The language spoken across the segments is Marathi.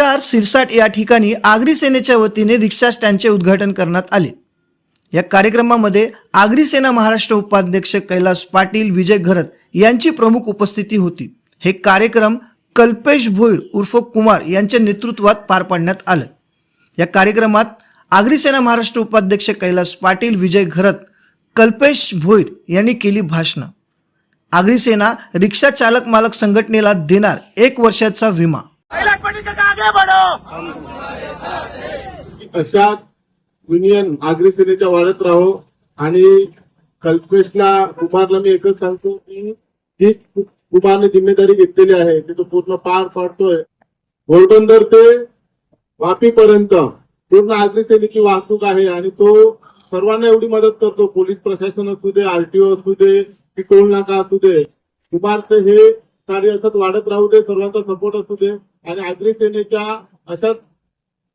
विरार सिरसाट या ठिकाणी आगरी सेनेच्या वतीने रिक्षा स्टँडचे उद्घाटन करण्यात आले. या कार्यक्रमामध्ये आगरी सेना महाराष्ट्र उपाध्यक्ष कैलास पाटील विजय घरत यांची प्रमुख उपस्थिती होती. हे कार्यक्रम कल्पेश भोईर उर्फ कुमार यांच्या नेतृत्वात पार पाडण्यात आलं. या कार्यक्रमात आगरी सेना महाराष्ट्र उपाध्यक्ष कैलास पाटील विजय घरत कल्पेश भोईर यांनी केली भाषणं. आगरी सेना रिक्षा चालक मालक संघटनेला देणार एक वर्षाचा विमा. अशा युनियन आगरी सेनेच्या वाढत राहो आणि कल्पेशला कुमारला मी एकच सांगतो की जी कुमारने जिम्मेदारी घेतलेली आहे ती तो पूर्ण पार पाडतोय. घोडबंदर ते वापीपर्यंत पूर्ण आगरी सेनेची वाहतूक आहे आणि तो सर्वांना एवढी मदत करतो. पोलीस प्रशासन असू दे आरटीओ असू दे की टोल नाका असू दे. कुमारचं हे कार्य असत वाढत राहू दे सर्वांचा सपोर्ट असू दे. आणि आगरी सेनेच्या अशाच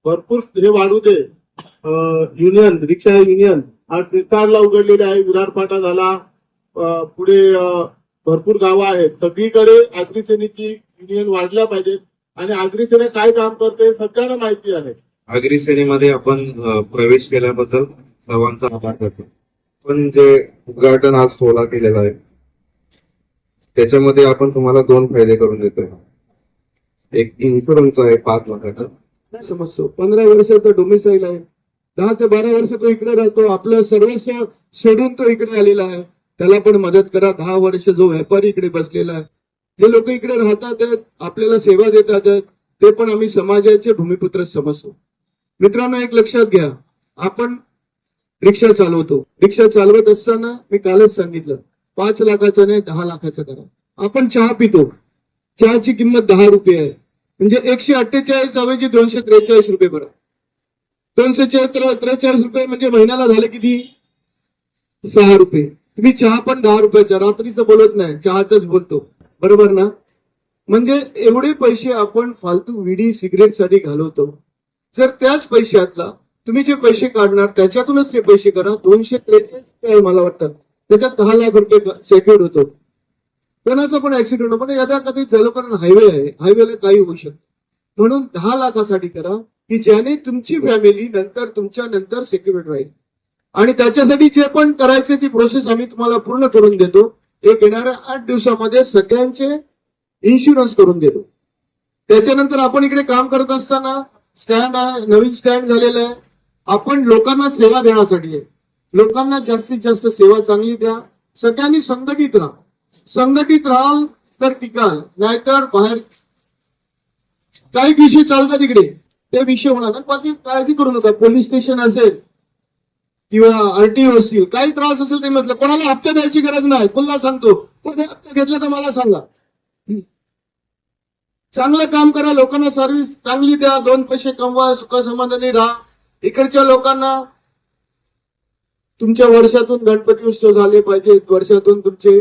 भरपूर हे वाढू दे युनियन रिक्षा युनियन आज सिरसाडला उघडलेले आहे विरारपाटा झाला पुढे भरपूर गावं आहेत. सगळीकडे आगरी सेनेची युनियन वाढल्या पाहिजेत. आणि आगरी सेना काय काम करते सगळ्यांना माहिती आहे. आगरी सेनेमध्ये आपण प्रवेश केल्याबद्दल सर्वांचा आभार करतो. पण जे उद्घाटन आज सोहळा केलेला आहे त्याच्यामध्ये आपण तुम्हाला दोन फायदे करून देतोय. एक इन्शुरन्स आहे पाच लाखाचा. नाही समजतो? पंधरा वर्षाचा डोमिसाईल आहे. दहा ते बारा वर्ष तो इकडे राहतो. आपलं सर्वस्व सोडून तो इकडे आलेला आहे. त्याला पण मदत करा. दहा वर्ष जो व्यापारी इकडे बसलेला आहे. जे लोक इकडे राहतात आपल्याला सेवा देतात. ते पण आम्ही समाजाचे भूमिपुत्र समजतो. मित्रांनो एक लक्षात घ्या. आपण रिक्षा चालवतो. रिक्षा चालवत असताना मी कालच सांगितलं. पाच लाखाचं नाही दहा लाखाचा करा. आपण चहा पितो. चहाची किंमत दहा रुपये आहे. म्हणजे एकशे अठ्ठेचाळीस ऐवजी दोनशे त्रेचाळीस रुपये भरा दोनशे त्रेचाळीस रुपये म्हणजे महिन्याला झाले किती? सहा रुपये. तुम्ही चहा पण दहा रुपयाचा रात्रीचं बोलत नाही चहाच बोलतो. बरोबर ना? म्हणजे एवढे पैसे आपण फालतू विडी सिगरेटसाठी घालवतो. जर त्याच पैशातला तुम्ही जे पैसे काढणार त्याच्यातूनच ते पैसे करा. दोनशे त्रेचाळीस आहे मला वाटतं. त्याच्यात दहा लाख रुपये सेक्युर्ड होतो. कोणाचा पण ऍक्सिडेंट होतो. म्हणजे पण यदा कधी जलकरण हायवे आहे. हायवेला काही होऊ शकतं म्हणून दहा लाखासाठी करा की ज्याने तुमची फॅमिली नंतर तुमच्या नंतर सिक्युरिटी राहील. आणि त्याच्यासाठी जे पण करायचे ती प्रोसेस आम्ही तुम्हाला पूर्ण करून देतो. एक येणाऱ्या आठ दिवसामध्ये सगळ्यांचे इन्शुरन्स करून देतो. त्याच्यानंतर आपण इकडे काम करत असताना स्टँड आहे नवीन स्टँड झालेलं आहे. आपण लोकांना सेवा देण्यासाठी आहे. लोकांना जास्तीत जास्त सेवा चांगली द्या. सगळ्यांनी संघटित राहा. संघटित राहाल तर टिकाल नाहीतर बाहेर काही विषय चालतात तिकडे ते विषय होणार नाही. बाकी काळजी करू नका. पोलीस स्टेशन असेल किंवा आरटीओ असतील काही त्रास असेल ते म्हटलं कोणाला हप्ते द्यायची गरज नाही. पुन्हा सांगतो. कोणी हप्ते घेतला तर मला सांगा. चांगलं काम करा. लोकांना सर्व्हिस चांगली द्या. दोन पैसे कमवा सुख समाधानी राहा. इकडच्या लोकांना तुमच्या वर्षातून गणपती उत्सव झाले पाहिजेत. वर्षातून तुमचे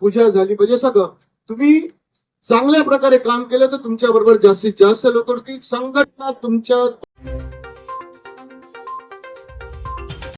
पूजा झाली. पाहिजे सगळं. तुम्ही चांगल्या प्रकारे काम केलं तर तुमच्या बरोबर जास्तीत जास्त लोक संघटना तुमच्या